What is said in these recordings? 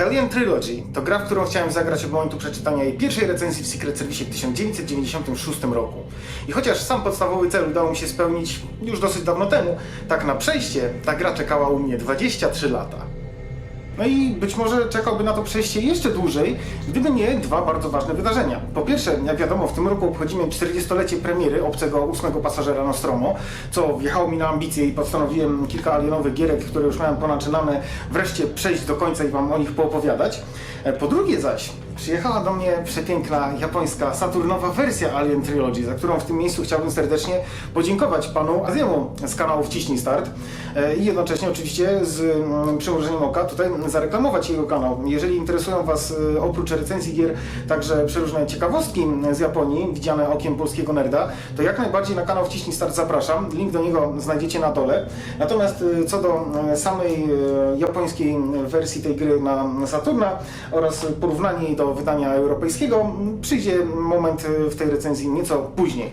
Alien Trilogy to gra, w którą chciałem zagrać od momentu przeczytania jej pierwszej recenzji w Secret Service w 1996 roku. I chociaż sam podstawowy cel udało mi się spełnić już dosyć dawno temu, tak na przejście ta gra czekała u mnie 23 lata. No i być może czekałby na to przejście jeszcze dłużej, gdyby nie dwa bardzo ważne wydarzenia. Po pierwsze, jak wiadomo, w tym roku obchodzimy 40-lecie premiery obcego ósmego pasażera Nostromo, co wjechało mi na ambicje i postanowiłem kilka alienowych gierek, które już miałem ponaczynane, wreszcie przejść do końca i wam o nich poopowiadać. E, Po drugie zaś, przyjechała do mnie przepiękna japońska Saturnowa wersja Alien Trilogy, za którą w tym miejscu chciałbym serdecznie podziękować panu Aziemu z kanału Wciśnij Start e, i jednocześnie oczywiście z mm, przymrużeniem oka tutaj zareklamować jego kanał. Jeżeli interesują Was e, oprócz recenzji gier także przeróżne ciekawostki z Japonii, widziane okiem polskiego nerda, to jak najbardziej na kanał Wciśnij Start zapraszam. Link do niego znajdziecie na dole. Natomiast e, co do samej japońskiej wersji tej gry na Saturna oraz porównanie jej do wydania europejskiego, przyjdzie moment w tej recenzji nieco później.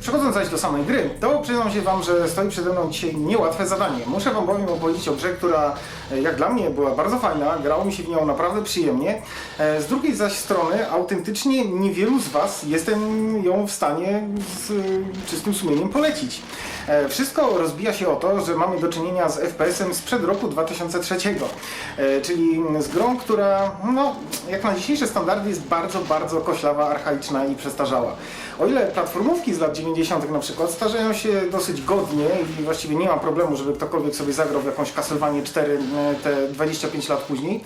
Przechodząc zaś do samej gry, to przyznam się Wam, że stoi przede mną dzisiaj niełatwe zadanie. Muszę Wam bowiem opowiedzieć o grze, która e, jak dla mnie była bardzo fajna, grało mi się w nią naprawdę przyjemnie. E, Z drugiej zaś strony autentycznie niewielu z Was jestem ją w stanie z e, czystym sumieniem polecić. E, Wszystko rozbija się o to, że mamy do czynienia z FPS-em sprzed roku 2003, e, czyli z grą, która no, jak na dzisiejsze standardy jest bardzo, bardzo koślawa, archaiczna i przestarzała. O ile platformówki z lat 90. na przykład starzeją się dosyć godnie i właściwie nie ma problemu, żeby ktokolwiek sobie zagrał w jakąś Castlevanię 4 e, te 25 lat później,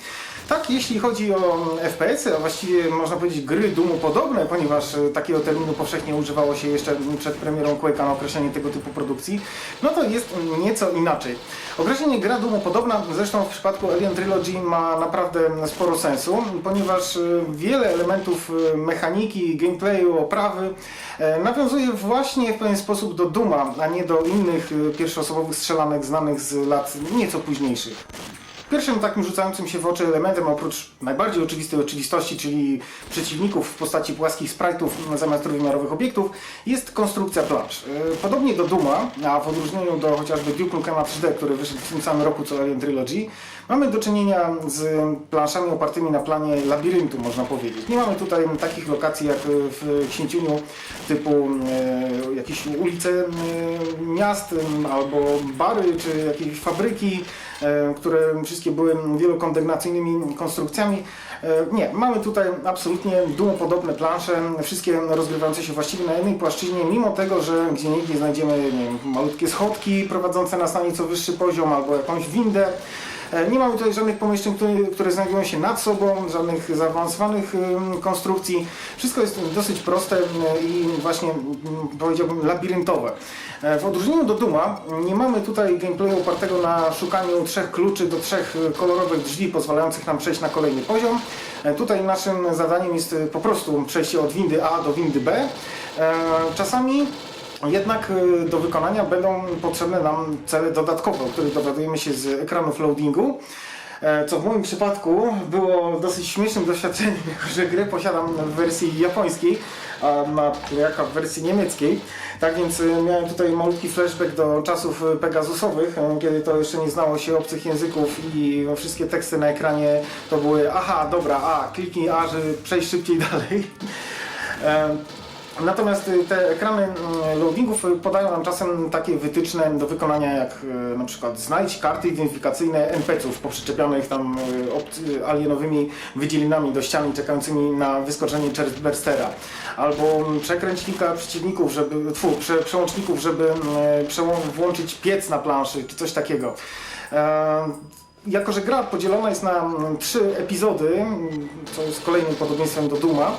tak jeśli chodzi o FPS-y, a właściwie można powiedzieć gry Doomu podobne, ponieważ takiego terminu powszechnie używało się jeszcze przed premierą Quake'a na określenie tego typu produkcji, no to jest nieco inaczej. Określenie gra Doomu podobna, zresztą w przypadku Alien Trilogy ma naprawdę sporo sensu, ponieważ e, wiele elementów e, mechaniki, gameplayu, oprawy e, nawiązuje właśnie w pewien sposób do Duma, a nie do innych pierwszoosobowych strzelanek znanych z lat nieco późniejszych. Pierwszym takim rzucającym się w oczy elementem, oprócz najbardziej oczywistej oczywistości, czyli przeciwników w postaci płaskich sprite'ów zamiast trójwymiarowych obiektów, jest konstrukcja plansz. Yy, Podobnie do Duma, a w odróżnieniu do chociażby Duke Nukem 3D, który wyszedł w tym samym roku co Alien Trilogy, mamy do czynienia z planszami opartymi na planie labiryntu, można powiedzieć. Nie mamy tutaj takich lokacji jak w Księciuniu, typu e, jakieś ulice e, miast e, albo bary, czy jakieś fabryki, e, które wszystkie były wielokondygnacyjnymi konstrukcjami. E, Nie, mamy tutaj absolutnie dumopodobne plansze, wszystkie rozgrywające się właściwie na jednej płaszczyźnie, mimo tego, że gdzie niegdzie znajdziemy nie wiem, malutkie schodki prowadzące nas na nieco wyższy poziom albo jakąś windę. E, Nie mamy tutaj żadnych pomieszczeń, które, które znajdują się nad sobą, żadnych zaawansowanych konstrukcji. Wszystko jest dosyć proste i właśnie ym, powiedziałbym labiryntowe. E, W odróżnieniu do Duma nie mamy tutaj gameplayu opartego na szukaniu trzech kluczy do trzech y, kolorowych drzwi pozwalających nam przejść na kolejny poziom. E, Tutaj naszym zadaniem jest po prostu przejście od windy A do windy B. E, Czasami jednak y, do wykonania będą potrzebne nam cele dodatkowe, o których dowiadujemy się z ekranów loadingu. e, Co w moim przypadku było dosyć śmiesznym doświadczeniem, jako że grę posiadam w wersji japońskiej, a ma jaka w wersji niemieckiej. Tak więc y, miałem tutaj malutki flashback do czasów y, pegasusowych, y, kiedy to jeszcze nie znało się obcych języków i wszystkie teksty na ekranie to były aha, dobra, a, kliknij A, żeby przejść szybciej dalej. Natomiast y, te ekrany mm, loadingów y, podają nam czasem takie wytyczne do wykonania jak y, na przykład znajdź karty identyfikacyjne NPC-ów poprzyczepionych tam alienowymi wydzielinami do ściany czekającymi na wyskoczenie chestburstera. Albo mm, przekręć kilka przeciwników, żeby, tfu, prze, przełączników, żeby mm, włączyć piec na planszy czy coś takiego. E, jako, że gra podzielona jest na trzy epizody, co jest kolejnym podobieństwem do Duma,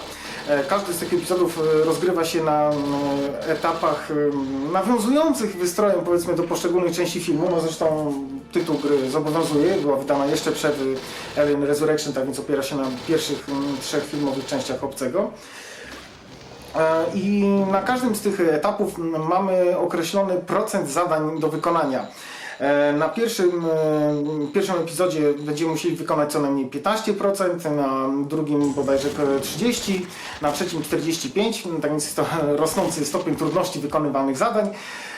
każdy z tych epizodów e, rozgrywa się na mm, etapach nawiązujących wystrojem powiedzmy do poszczególnych części filmu. No zresztą tytuł gry zobowiązuje, była wydana jeszcze przed Alien Resurrection, tak więc opiera się na pierwszych trzech filmowych częściach Obcego. E, I na każdym z tych etapów mamy określony procent zadań do wykonania. E, Na pierwszym, e, pierwszym epizodzie będziemy musieli wykonać co najmniej 15%, na drugim bodajże 30%, na trzecim 45%, tak więc jest to rosnący stopień trudności wykonywanych zadań.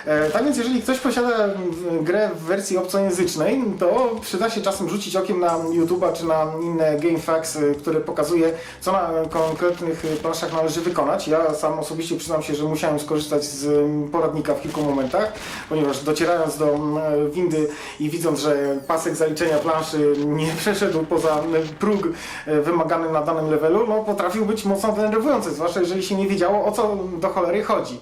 E, tak więc jeżeli ktoś posiada mm, grę w wersji obcojęzycznej, to przyda się czasem rzucić okiem na YouTube'a czy na inne GameFAQs, które pokazuje, co na konkretnych planszach należy wykonać. Ja sam osobiście przyznam się, że musiałem skorzystać z mm, poradnika w kilku momentach, ponieważ docierając do mm, windy i widząc, że pasek zaliczenia planszy nie przeszedł poza próg y, wymagany na danym levelu, no potrafił być mocno denerwujący, zwłaszcza jeżeli się nie wiedziało o co do cholery chodzi.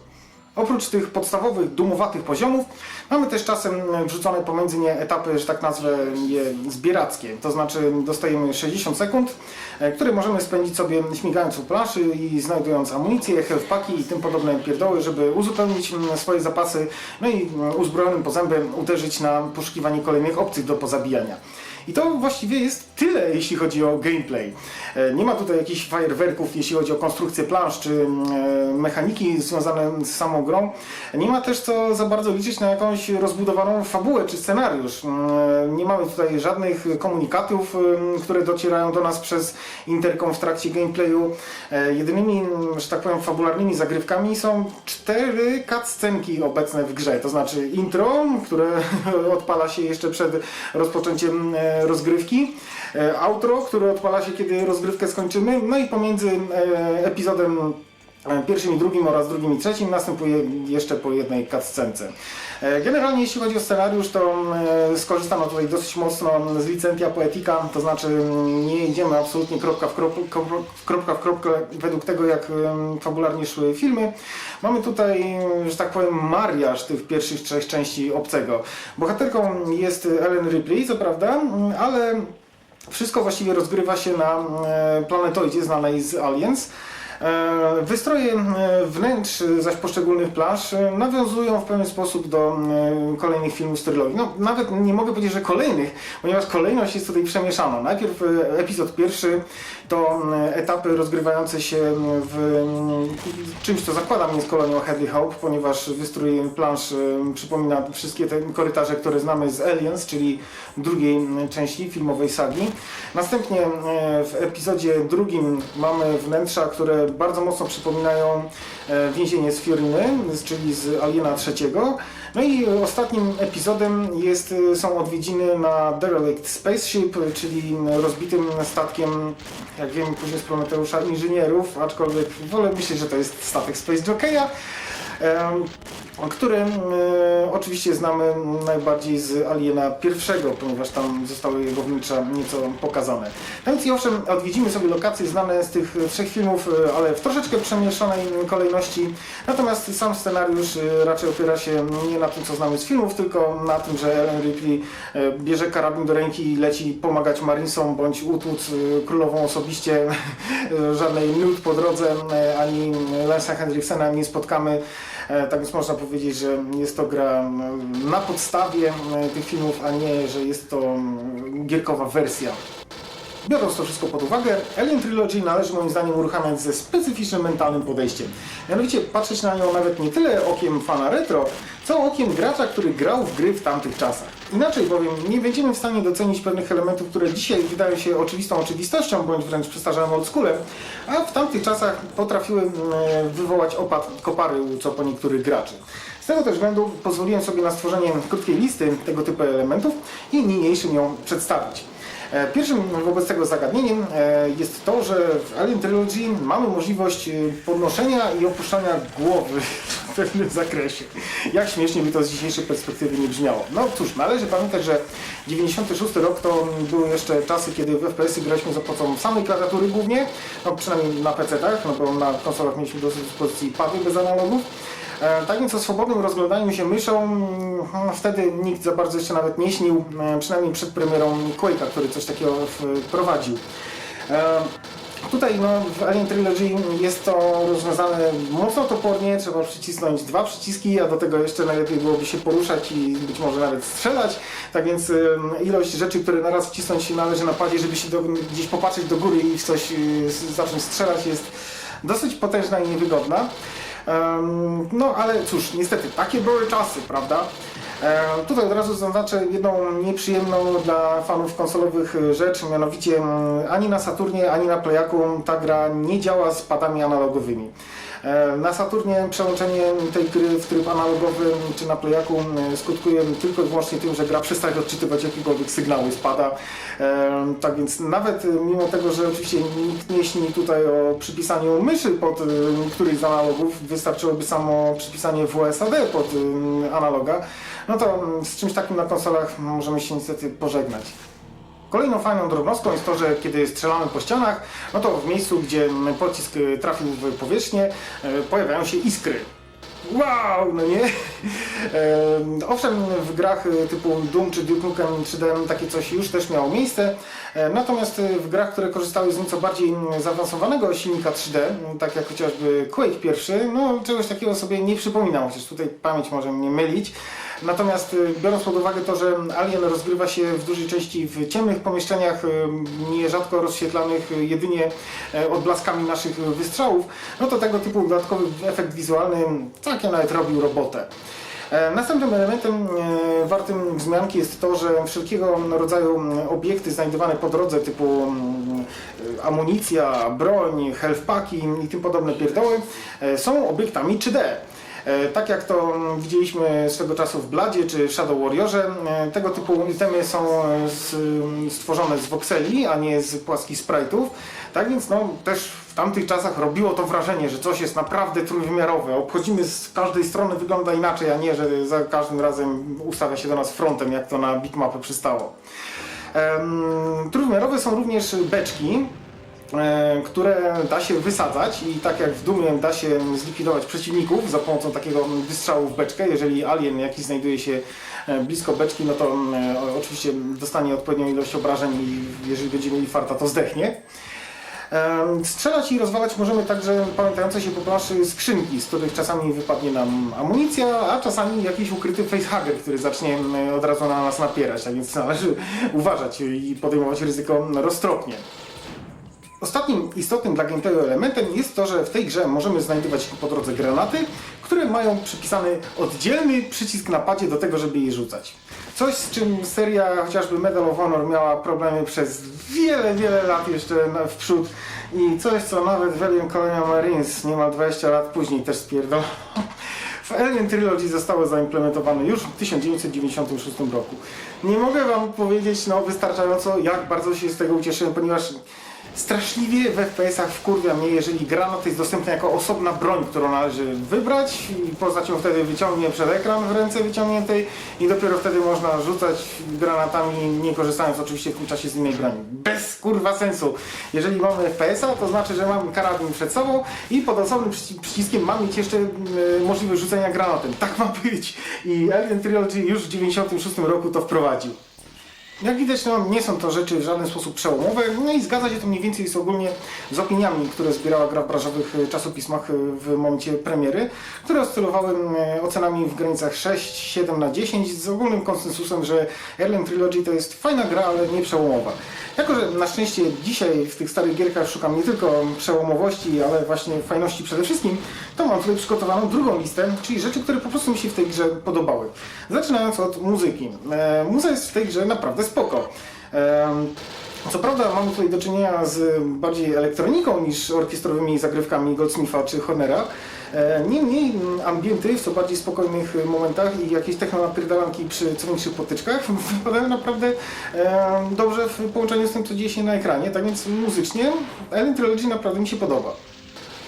Oprócz tych podstawowych, dumowatych poziomów, mamy też czasem wrzucone pomiędzy nie etapy, że tak nazwę je zbierackie. To znaczy dostajemy 60 sekund, e, które możemy spędzić sobie śmigając po planszy i znajdując amunicję, health packi i tym podobne pierdoły, żeby uzupełnić mm, swoje zapasy, no i mm, uzbrojonym po zęby uderzyć na poszukiwanie kolejnych obcych do pozabijania. I to właściwie jest tyle, jeśli chodzi o gameplay. E, Nie ma tutaj jakichś fajerwerków, jeśli chodzi o konstrukcję plansz czy mm, mechaniki związane z samą grą. Nie ma też co za bardzo liczyć na jakąś rozbudowaną fabułę czy scenariusz. Mm, Nie mamy tutaj żadnych komunikatów, mm, które docierają do nas przez interkom w trakcie gameplayu. E, Jedynymi, że tak powiem, fabularnymi zagrywkami są cztery cutscenki obecne w grze. To znaczy intro, które odpala się jeszcze przed rozpoczęciem e, rozgrywki, e, outro, które odpala się kiedy rozgrywkę skończymy, no i pomiędzy e, epizodem e, pierwszym i drugim oraz drugim i trzecim następuje jeszcze po jednej cutscence. E, Generalnie jeśli chodzi o scenariusz, to e, skorzystano tutaj dosyć mocno z licentia poetica, to znaczy mm, nie idziemy absolutnie kropka w kropkę, kropka w kropkę według tego jak fabularnie szły filmy. Mamy tutaj, że tak powiem, mariaż tych pierwszych trzech części obcego. Bohaterką jest Ellen Ripley, co prawda, mm, ale wszystko właściwie rozgrywa się na e, planetoidzie znanej z Aliens. E, Wystroje e, wnętrz zaś poszczególnych plaż e, nawiązują w pewien sposób do e, kolejnych filmów z trylogii. No, nawet nie mogę powiedzieć, że kolejnych, ponieważ kolejność jest tutaj przemieszana. Najpierw e, epizod pierwszy to e, etapy rozgrywające się w czymś, co zakłada mnie z kolonią Heavy Hope, ponieważ wystrój plansz e, przypomina wszystkie te korytarze, które znamy z Aliens, czyli drugiej części filmowej sagi. Następnie e, w epizodzie drugim mamy wnętrza, które bardzo mocno przypominają e, więzienie z Fioriny, czyli z Aliena trzeciego. No i ostatnim epizodem jest, e, są odwiedziny na Derelict Spaceship, czyli rozbitym statkiem, jak wiemy później z Prometeusza, inżynierów, aczkolwiek wolę myśleć, że to jest statek Space Jockey'a. Który e, oczywiście znamy najbardziej z Aliena pierwszego, ponieważ tam zostały jego wnętrza nieco pokazane. No więc i owszem, odwiedzimy sobie lokacje znane z tych trzech filmów, e, ale w troszeczkę przemieszanej kolejności. Natomiast sam scenariusz e, raczej opiera się nie na tym, co znamy z filmów, tylko na tym, że Ellen Ripley bierze karabin do ręki i leci pomagać Marinsom bądź utłuc królową osobiście. Żadnej nut po drodze, ani Lensa Hendricksena nie spotkamy. E, Tak więc można powiedzieć, że jest to gra na podstawie mm, tych filmów, a nie, że jest to gierkowa wersja. Biorąc to wszystko pod uwagę, Alien Trilogy należy moim zdaniem uruchamiać ze specyficznym mentalnym podejściem. Mianowicie patrzeć na nią nawet nie tyle okiem fana retro, co okiem gracza, który grał w gry w tamtych czasach. Inaczej bowiem nie będziemy w stanie docenić pewnych elementów, które dzisiaj wydają się oczywistą oczywistością, bądź wręcz przestarzałym oldschoolem, a w tamtych czasach potrafiły mm, wywołać opad kopary u co po niektórych graczy. Z tego też względu pozwoliłem sobie na stworzenie krótkiej listy tego typu elementów i niniejszym ją przedstawić. E, Pierwszym wobec tego zagadnieniem e, jest to, że w Alien Trilogy mamy możliwość e, podnoszenia i opuszczania głowy w pewnym zakresie. Jak śmiesznie by to z dzisiejszej perspektywy nie brzmiało. No cóż, należy pamiętać, że 96 rok to były jeszcze czasy, kiedy w FPS-y graliśmy za pomocą samej klawiatury głównie, no przynajmniej na PC-tach, no bo na konsolach mieliśmy do dyspozycji pady bez analogów. E, Tak więc o swobodnym rozglądaniu się myszą mm, wtedy nikt za bardzo jeszcze nawet nie śnił, e, przynajmniej przed premierą Quake'a, który coś takiego wprowadził. E, Tutaj no, w Alien Trilogy jest to rozwiązane mocno topornie, trzeba przycisnąć dwa przyciski, a do tego jeszcze najlepiej byłoby się poruszać i być może nawet strzelać. Tak więc ilość rzeczy, które naraz wcisnąć należy na padzie, żeby się do, gdzieś popatrzeć do góry i w coś zacząć strzelać jest dosyć potężna i niewygodna. No ale cóż, niestety, takie były czasy, prawda? Tutaj od razu zaznaczę jedną nieprzyjemną dla fanów konsolowych rzecz, mianowicie mm, ani na Saturnie, ani na Playaku ta gra nie działa z padami analogowymi. E, Na Saturnie przełączenie tej gry w tryb analogowy czy na playaku e, skutkuje tylko i wyłącznie tym, że gra przestaje odczytywać jakiekolwiek sygnały spada. E, Tak więc nawet mimo tego, że oczywiście nikt nie śni tutaj o przypisaniu myszy pod któryś z analogów, wystarczyłoby samo przypisanie WSAD pod analoga, no to mm, z czymś takim na konsolach możemy się niestety pożegnać. Kolejną fajną drobnostką jest to, że kiedy strzelamy po ścianach, no to w miejscu, gdzie pocisk e, trafił w powierzchnię, e, pojawiają się iskry. Wow, no nie? Owszem, w grach e, typu Doom czy Duke Nukem 3D takie coś już też miało miejsce, e, natomiast e, w grach, które korzystały z nieco bardziej mm, zaawansowanego silnika 3D, m, tak jak chociażby Quake pierwszy, no czegoś takiego sobie nie przypominam, chociaż tutaj pamięć może mnie mylić. Natomiast y, biorąc pod uwagę to, że Alien rozgrywa się w dużej części w ciemnych pomieszczeniach, y, nierzadko rozświetlanych y, jedynie e, odblaskami naszych wystrzałów, no to tego typu dodatkowy efekt wizualny całkiem nawet robił robotę. E, Następnym elementem e, wartym wzmianki jest to, że wszelkiego rodzaju obiekty znajdowane po drodze typu e, amunicja, broń, health packi i tym podobne pierdoły są obiektami 3D. E, Tak jak to mm, widzieliśmy swego czasu w Bladzie czy Shadow Warriorze, e, tego typu itemy są e, mm, stworzone z voxeli, a nie z płaskich sprite'ów. Tak więc no, też w tamtych czasach robiło to wrażenie, że coś jest naprawdę trójwymiarowe. Obchodzimy z każdej strony, wygląda inaczej, a nie, że za każdym razem ustawia się do nas frontem, jak to na bitmapy przystało. Um, trójwymiarowe są również beczki, które da się wysadzać i tak jak w Dumie da się zlikwidować przeciwników za pomocą takiego wystrzału w beczkę. Jeżeli alien jakiś znajduje się e, blisko beczki, no to e, o- oczywiście dostanie odpowiednią ilość obrażeń i jeżeli będzie mieli farta, to zdechnie. Strzelać i rozwalać możemy także pamiętające się po planszy skrzynki, z których czasami wypadnie nam amunicja, a czasami jakiś ukryty facehugger, który zacznie em, od razu na nas napierać, tak więc należy uważać i podejmować ryzyko roztropnie. Ostatnim istotnym dla gameplayu elementem jest to, że w tej grze możemy znajdować po drodze granaty, które mają przypisany oddzielny przycisk na padzie do tego, żeby je rzucać. Coś, z czym seria chociażby Medal of Honor miała problemy przez wiele, wiele lat jeszcze w przód i coś, co nawet w Alien Colonial Marines niemal 20 lat później też spierdol. W Alien Trilogy zostało zaimplementowane już w 1996 roku. Nie mogę wam powiedzieć no, wystarczająco, jak bardzo się z tego ucieszyłem, ponieważ straszliwie w FPS-ach wkurwia mnie, jeżeli granat jest dostępna jako osobna broń, którą należy wybrać i poznać ją wtedy wyciągnie przed ekran w ręce wyciągniętej i dopiero wtedy można rzucać granatami, nie korzystając oczywiście w tym czasie z innej broni. Bez kurwa sensu. Jeżeli mamy FPS-a, to znaczy, że mamy karabin przed sobą i pod osobnym przyci- przyciskiem mamy mieć jeszcze e, możliwość rzucenia granatem. Tak ma być. I Alien Trilogy już w 96 roku to wprowadził. Jak widać, no, nie są to rzeczy w żaden sposób przełomowe, no i zgadza się to mniej więcej z ogólnie z opiniami, które zbierała gra w branżowych e, czasopismach e, w momencie premiery, które oscylowały e, ocenami w granicach 6, 7 na 10 z ogólnym konsensusem, że Alien Trilogy to jest fajna gra, ale nie przełomowa. Jako, że na szczęście dzisiaj w tych starych gierkach szukam nie tylko przełomowości, ale właśnie fajności przede wszystkim, to mam tutaj przygotowaną drugą listę, czyli rzeczy, które po prostu mi się w tej grze podobały. Zaczynając od muzyki. Muza jest w tej grze naprawdę spoko. Co prawda mamy tutaj do czynienia z bardziej elektroniką niż orkiestrowymi zagrywkami Goldsmitha czy Hornera. E, Niemniej ambienty w co bardziej spokojnych momentach i jakieś technonapierdalanki przy co większych potyczkach wypadają naprawdę dobrze w połączeniu z tym, co dzieje się na ekranie. Tak więc muzycznie Alien Trilogy naprawdę mi się podoba.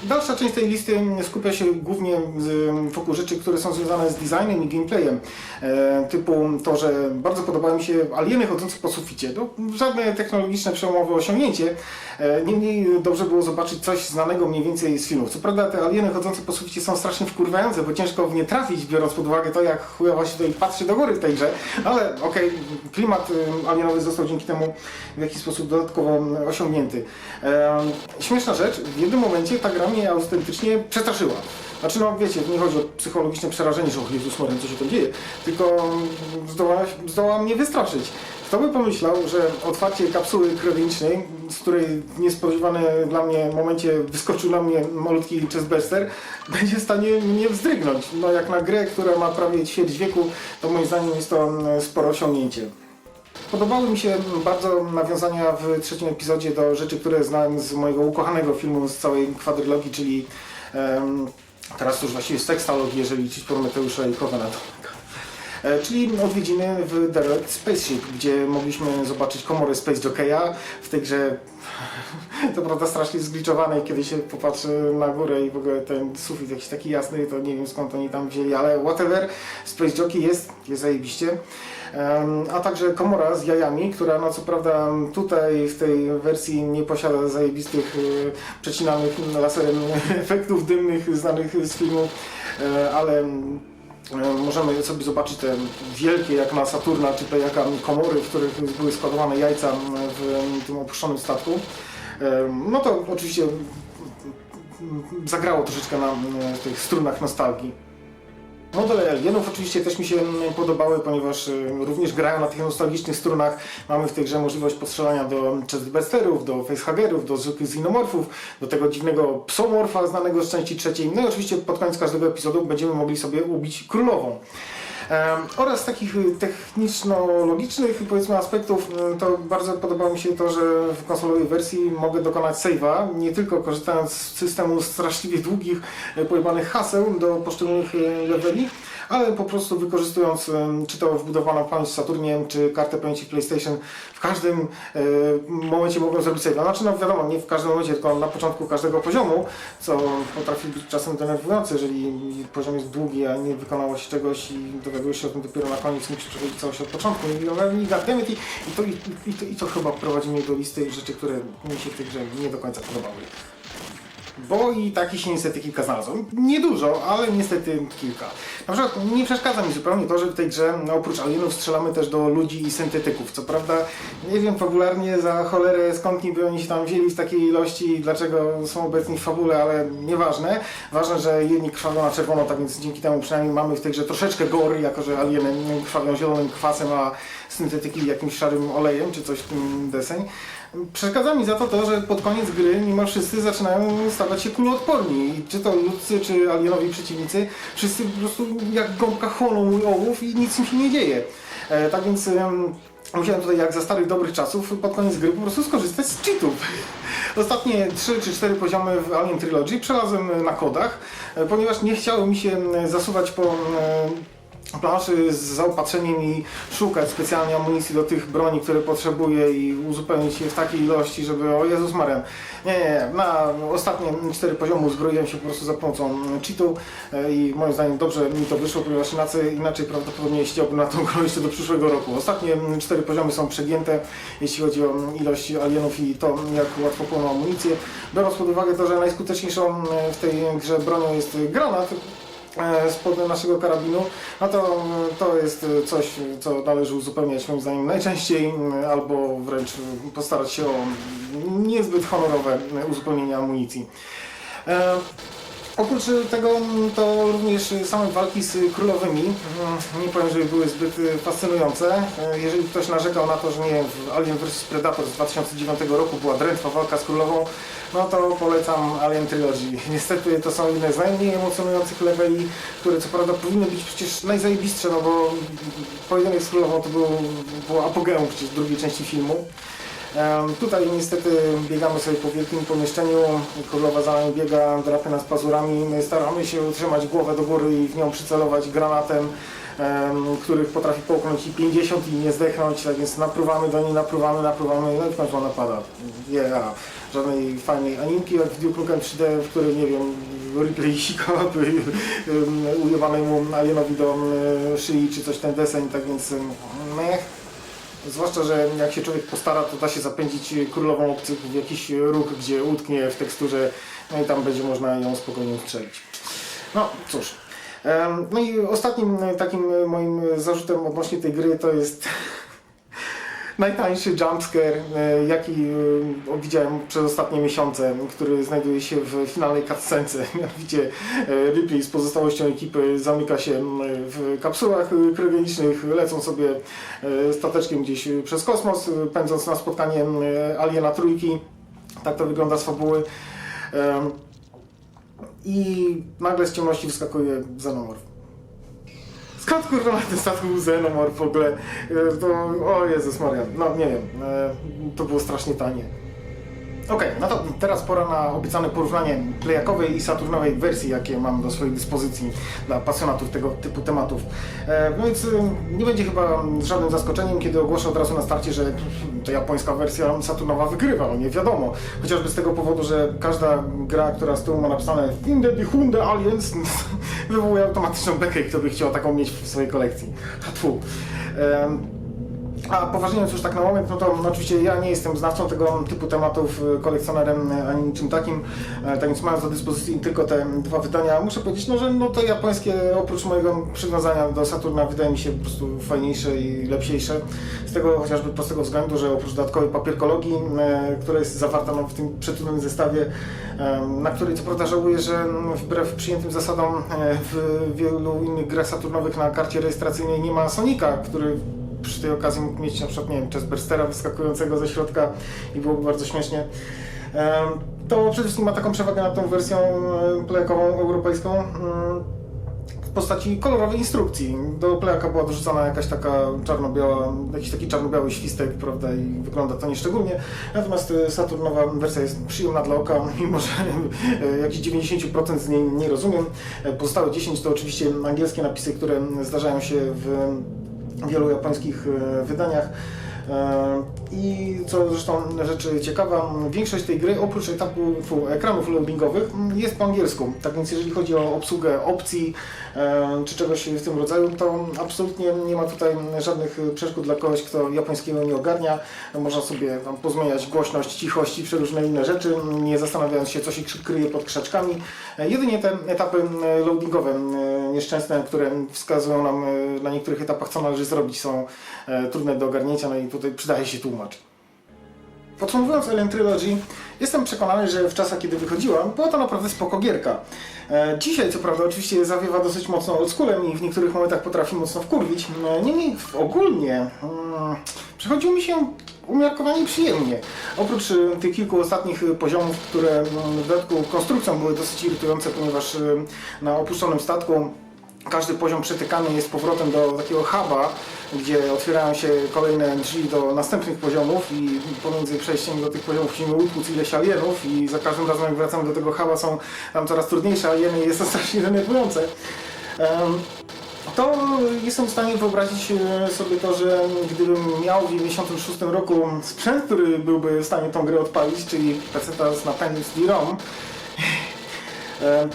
Dalsza część tej listy skupia się głównie z- wokół rzeczy, które są związane z designem i gameplayem. E, typu to, że bardzo podobają mi się alieny chodzące po suficie. To żadne technologiczne przełomowe osiągnięcie. E, niemniej dobrze było zobaczyć coś znanego mniej więcej z filmów. Co prawda te alieny chodzące po suficie są strasznie wkurwające, bo ciężko w nie trafić, biorąc pod uwagę to, jak chujowo się tutaj patrzy do góry w tej grze. Ale okej, klimat y, alienowy został dzięki temu w jakiś sposób dodatkowo mm, osiągnięty. E, śmieszna rzecz, w jednym momencie ta gra mnie autentycznie przestraszyła. Znaczy, no wiecie, nie chodzi o psychologiczne przerażenie, że o Jezus Maria, co się tam dzieje, tylko mm, zdoła, zdoła mnie wystraszyć. Kto by pomyślał, że otwarcie kapsuły krewnicznej, z której w niespodziewanym dla mnie momencie wyskoczył na mnie malutki chestbuster, będzie w stanie mnie wzdrygnąć. No jak na grę, która ma prawie ćwierć wieku, to moim zdaniem jest to mm, spore osiągnięcie. Podobały mi się bardzo nawiązania w trzecim epizodzie do rzeczy, które znałem z mojego ukochanego filmu z całej kwadrylogii, czyli Em, Teraz już właściwie z tekstologii, jeżeli liczyć Prometeusza i Covenant. E, Czyli odwiedziny w Derelict Spaceship, gdzie mogliśmy zobaczyć komorę Space Jockeya w tej grze to prawda strasznie zgliczowanej, kiedy się popatrzy na górę i w ogóle ten sufit jakiś taki jasny, to nie wiem skąd oni tam wzięli, ale whatever, Space Jockey jest, jest zajebiście. A także komora z jajami, która no co prawda tutaj w tej wersji nie posiada zajebistych e, przecinanych laserem efektów dymnych znanych z filmu, e, ale możemy sobie zobaczyć te wielkie jak na Saturna czy Pejaka komory, w których były składowane jajca w tym opuszczonym statku. No to oczywiście zagrało troszeczkę na e, tych strunach nostalgii. Modele alienów oczywiście też mi się mm, podobały, ponieważ y, również grają na tych nostalgicznych strunach. Mamy w tej grze możliwość postrzelania do chestbursterów, do facehagerów, do zwykłych xenomorfów, do tego dziwnego psomorfa znanego z części trzeciej. No i oczywiście pod koniec każdego epizodu będziemy mogli sobie ubić królową. Oraz takich techniczno-logicznych powiedzmy aspektów to bardzo podobało mi się to, że w konsolowej wersji mogę dokonać save'a, nie tylko korzystając z systemu straszliwie długich, y, pojebanych haseł do poszczególnych y, leveli, ale po prostu wykorzystując czy to wbudowaną pamięć w Saturnie, czy kartę pamięci PlayStation, w każdym momencie mogłem zrobić save'a. Znaczy no wiadomo, nie w każdym momencie, tylko na początku każdego poziomu, co potrafi być czasem denerwujące, jeżeli poziom jest długi, a nie wykonało się czegoś i dowiadujesz się o tym dopiero na koniec, musisz przechodzić całość od początku. I, i, i, to, i, i, to, I to chyba prowadzi mnie do listy rzeczy, które mi się w tej grze nie do końca podobały. Bo i takich się niestety kilka znalazło. Niedużo, ale niestety kilka. Na przykład nie przeszkadza mi zupełnie to, że w tej grze no, oprócz alienów strzelamy też do ludzi i syntetyków. Co prawda nie wiem fabularnie za cholerę skąd niby oni się tam wzięli w takiej ilości i dlaczego są obecni w fabule, ale nieważne. Ważne, że jedni krwawią na czerwono, tak więc dzięki temu przynajmniej mamy w tej grze troszeczkę gory, jako że alieny krwawią zielonym kwasem, a syntetyki jakimś szarym olejem czy coś w tym deseń. Przeszkadza mi za to to, że pod koniec gry niemal wszyscy zaczynają stawać się kuloodporni. Czy to ludzcy, czy alienowi przeciwnicy, wszyscy po prostu jak gąbka chłoną mój ołów i nic im się nie dzieje. E, tak więc em, musiałem tutaj jak za starych dobrych czasów pod koniec gry po prostu skorzystać z cheatów. Ostatnie 3 czy 4 poziomy w Alien Trilogy przelazłem na kodach, e, ponieważ nie chciało mi się zasuwać po e, planszy z zaopatrzeniem i szukać specjalnie amunicji do tych broni, które potrzebuję i uzupełnić je w takiej ilości, żeby o Jezus Maria. Nie, nie, nie. Na ostatnie cztery poziomy uzbroiłem się po prostu za pomocą cheatu e, i moim zdaniem dobrze mi to wyszło, ponieważ inaczej, inaczej prawdopodobnie ściąłbym na tą grę jeszcze do przyszłego roku. Ostatnie cztery poziomy są przegięte, jeśli chodzi o ilość alienów i to, jak łatwo płoną amunicję. Biorąc pod uwagę to, że najskuteczniejszą e, w tej grze bronią jest granat, spod naszego karabinu, no to to jest coś, co należy uzupełniać moim zdaniem najczęściej, albo wręcz postarać się o niezbyt honorowe uzupełnienie amunicji. E, Oprócz tego to również same walki z królowymi, mm, nie powiem, żeby były zbyt fascynujące. E, Jeżeli ktoś narzekał na to, że nie w Alien vs Predator z 2009 roku była drętwa walka z królową, no to polecam Alien Trilogy. Niestety to są jedne z najmniej emocjonujących leveli, które co prawda powinny być przecież najzajebistsze, no bo pojedynek z królową to był, apogeum przecież drugiej części filmu. Tutaj niestety biegamy sobie po wielkim pomieszczeniu, królowa za nami biega, drapie nas pazurami, my staramy się utrzymać głowę do góry i w nią przycelować granatem, em, których potrafi połknąć i 50 i nie zdechnąć, tak więc napruwamy do niej, napruwamy, napruwamy, no i w końcu ona pada. Yeah. Żadnej fajnej animki jak w Duke Nukem 3D, w którym, nie wiem, replay sikałaby um, ujebanemu alienowi do szyi czy coś ten deseń, tak więc mech. Zwłaszcza, że jak się człowiek postara, to da się zapędzić królową obcych w jakiś róg, gdzie utknie w teksturze, no i tam będzie można ją spokojnie strzelić. No cóż. No i ostatnim takim moim zarzutem odnośnie tej gry to jest najtańszy jumpscare, e, jaki e, widziałem przez ostatnie miesiące, który znajduje się w finalnej cutscence. Mianowicie e, Ripley z pozostałością ekipy zamyka się w kapsułach kryogenicznych, lecą sobie stateczkiem gdzieś przez kosmos, pędząc na spotkanie Aliena Trójki. Tak to wygląda z fabuły. I nagle z ciemności wyskakuje Xenomorph. Skąd kurwa na tym statku był Xenomorph w ogóle? E, To, o Jezus Maria, no nie wiem, e, to było strasznie tanie. Okej, no to teraz pora na obiecane porównanie plejakowej i saturnowej wersji, jakie mam do swojej dyspozycji dla pasjonatów tego typu tematów. E, no więc e, nie będzie chyba żadnym zaskoczeniem, kiedy ogłoszę od razu na starcie, że to japońska wersja saturnowa wygrywa, no nie wiadomo. Chociażby z tego powodu, że każda gra, która z tyłu ma napisane Finde die Hunde Aliens wywołuje automatyczną bekę, kto by chciał taką mieć w swojej kolekcji. Hatfu. A poważniejąc już tak na moment, no to no oczywiście ja nie jestem znawcą tego typu tematów, y, kolekcjonerem y, ani niczym takim, e, tak więc mając do dyspozycji tylko te dwa wydania, muszę powiedzieć, no, że no to japońskie oprócz mojego przywiązania do Saturna wydaje mi się po prostu fajniejsze i lepsiejsze. Z tego chociażby prostego względu, że oprócz dodatkowej papierkologii, e, która jest zawarta no, w tym przetrudnym zestawie, na której co prawda żałuję, że wbrew przyjętym zasadom e, w wielu innych grach Saturnowych na karcie rejestracyjnej nie ma Sonika, który przy tej okazji mógł mieć na przykład, nie wiem, Chestburstera wyskakującego ze środka i byłoby bardzo śmiesznie. To przede wszystkim ma taką przewagę nad tą wersją plejkową europejską w postaci kolorowej instrukcji. Do plejaka była dorzucana jakaś taka czarno-biała, jakiś taki czarno-biały świstek, prawda, i wygląda to nieszczególnie. Natomiast e, Saturnowa wersja jest przyjemna dla oka, mimo że e, jakichś 90% z niej nie rozumiem. E, Pozostałe 10 to oczywiście angielskie napisy, które zdarzają się w wielu japońskich e, wydaniach. I co zresztą rzecz ciekawa, większość tej gry oprócz etapu fu, ekranów loadingowych m, jest po angielsku. Tak więc jeżeli chodzi o obsługę opcji czy czegoś w tym rodzaju, to absolutnie nie ma tutaj żadnych przeszkód dla kogoś, kto japońskiego nie ogarnia. Można sobie tam pozmieniać głośność, cichość i przeróżne inne rzeczy, nie zastanawiając się, co się kryje pod krzaczkami. E, Jedynie te etapy loadingowe nieszczęsne, które wskazują nam e, na niektórych etapach, co należy zrobić, są e, trudne do ogarnięcia, no i tutaj przydaje się tłumacz. Podsumowując Alien Trilogy, jestem przekonany, że w czasach, kiedy wychodziła, była to naprawdę spoko gierka. E, dzisiaj, co prawda, oczywiście zawiewa dosyć mocno oldschoolem i w niektórych momentach potrafi mocno wkurwić. E, niemniej ogólnie mm, przechodziło mi się umiarkowanie przyjemnie. Oprócz e, tych kilku ostatnich poziomów, które mm, w dodatku konstrukcją były dosyć irytujące, ponieważ na opuszczonym statku każdy poziom przetykany jest powrotem do takiego huba, gdzie otwierają się kolejne drzwi do następnych poziomów i pomiędzy przejściem do tych poziomów musimy utłuc ileś alienów i za każdym razem jak wracamy do tego huba są tam coraz trudniejsze alieny i jest to strasznie denerwujące. To jestem w stanie wyobrazić e, sobie to, że gdybym miał w 96 roku sprzęt, który byłby w stanie tą grę odpalić, czyli PC z napędem CD-ROM, E,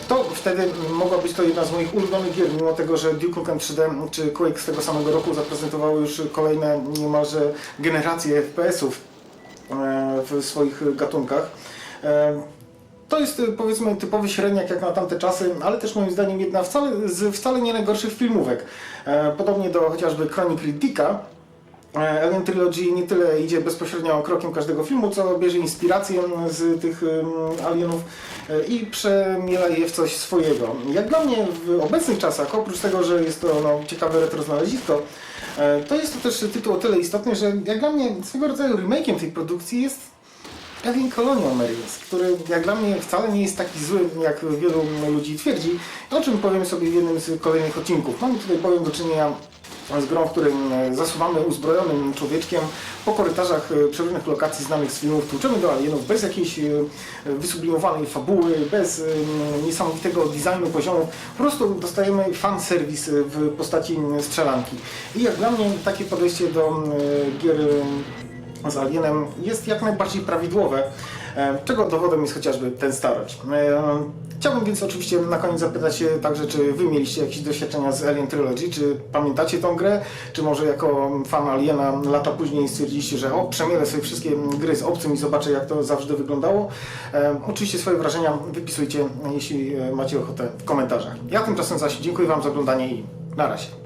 to wtedy mogła być to jedna z moich ulubionych gier, mimo tego, że Duke Nukem 3D czy Quake z tego samego roku zaprezentowały już kolejne niemalże generacje FPS-ów e, w swoich gatunkach. E, To jest e, powiedzmy typowy średniak jak na tamte czasy, ale też moim zdaniem jedna wcale, z wcale nie najgorszych filmówek. E, Podobnie do chociażby Chronik Riddicka, E, Alien Trilogy nie tyle idzie bezpośrednio krokiem każdego filmu, co bierze inspirację z tych alienów e, i przemiela je w coś swojego. Jak dla mnie w obecnych czasach, oprócz tego, że jest to no, ciekawe retro znalezisko, e, to jest to też tytuł o tyle istotny, że jak dla mnie swego rodzaju remake'iem tej produkcji jest Alien Colonial Marines, który jak dla mnie wcale nie jest taki zły, jak wielu ludzi twierdzi, o czym powiem sobie w jednym z kolejnych odcinków. Mamy tutaj bowiem do czynienia z grą, w którym e, zasuwamy uzbrojonym człowieczkiem po korytarzach e, przeróżnych lokacji znanych z filmów, tłuczemy do alienów bez jakiejś e, wysublimowanej fabuły, bez niesamowitego designu poziomu. Po prostu dostajemy fan serwis w postaci strzelanki. I jak dla mnie takie podejście do gier z Alienem jest jak najbardziej prawidłowe, czego dowodem jest chociażby ten starość. Chciałbym więc oczywiście na koniec zapytać się także, czy Wy mieliście jakieś doświadczenia z Alien Trilogy, czy pamiętacie tą grę, czy może jako fan Aliena lata później stwierdziliście, że o, przemielę sobie wszystkie gry z obcym i zobaczę jak to zawsze wyglądało. Oczywiście swoje wrażenia wypisujcie, jeśli e, macie ochotę w komentarzach. Ja tymczasem zaś dziękuję Wam za oglądanie i na razie.